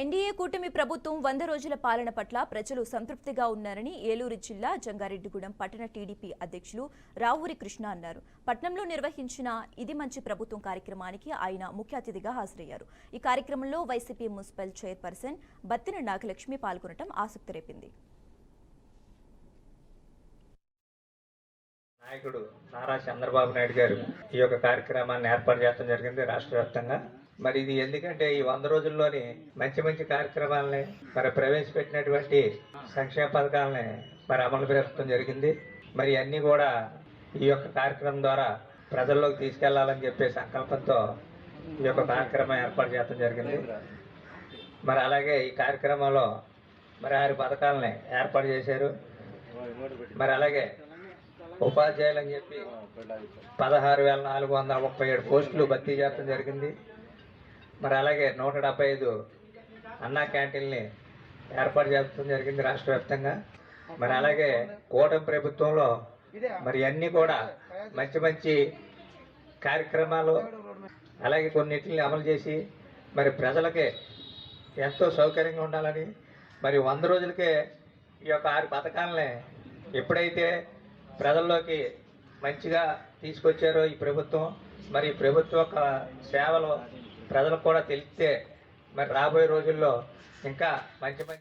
NDA కూటమి ప్రభుత్వం వంద రోజుల పాలన పట్ల ప్రజలు సంతృప్తిగా ఉన్నారని ఏలూరు జిల్లా జంగారెడ్డిగూడెం పట్టణ టీడీపీ అధ్యక్షులు రావూరి కృష్ణ అన్నారు. పట్నంలో నిర్వహించిన ఇది మంచి ప్రభుత్వం కార్యక్రమానికి ఆయన ముఖ్య అతిథిగా హాజరయ్యారు. ఈ కార్యక్రమంలో YCP municipal chairperson Battina Nagalakshmi పాల్గొనడం ఆసక్తి రేపింది. నాయకుడు నారా చంద్రబాబు నాయుడు గారు ఈ యొక్క కార్యక్రమాన్ని ఏర్పాటు చేయడం జరిగింది రాష్ట్ర వ్యాప్తంగా. మరి ఇది ఎందుకంటే ఈ వంద రోజుల్లోని మంచి మంచి కార్యక్రమాలని మరి ప్రవేశపెట్టినటువంటి సంక్షేమ పథకాలని మరి అమలు పెరగడం జరిగింది. మరి అన్నీ కూడా ఈ యొక్క కార్యక్రమం ద్వారా ప్రజల్లోకి తీసుకెళ్ళాలని చెప్పే సంకల్పంతో ఈ యొక్క కార్యక్రమం ఏర్పాటు చేయడం జరిగింది. మరి అలాగే ఈ కార్యక్రమంలో మరి ఆరు పథకాలని ఏర్పాటు చేశారు. మరి అలాగే ఉపాధ్యాయులు అని చెప్పి పదహారు వేల నాలుగు వందల ముప్పై ఏడు పోస్టులు భర్తీ చేయడం జరిగింది. మరి అలాగే నూట డెబ్బై ఐదు అన్నా క్యాంటీన్ని ఏర్పాటు చేయడం జరిగింది రాష్ట్ర వ్యాప్తంగా. మరి అలాగే కూటమి ప్రభుత్వంలో మరి అన్నీ కూడా మంచి మంచి కార్యక్రమాలు అలాగే కొన్నిటిని అమలు చేసి మరి ప్రజలకి ఎంతో సౌకర్యంగా ఉండాలని మరి వంద రోజులకే ఈ యొక్క ఆరు పథకాలని ఎప్పుడైతే ప్రజల్లోకి మంచిగా తీసుకొచ్చారో ఈ ప్రభుత్వం మరి ప్రభుత్వ యొక్క సేవలు ప్రజలకు కూడా తెలిస్తే మరి రాబోయే రోజుల్లో ఇంకా మంచి మంచి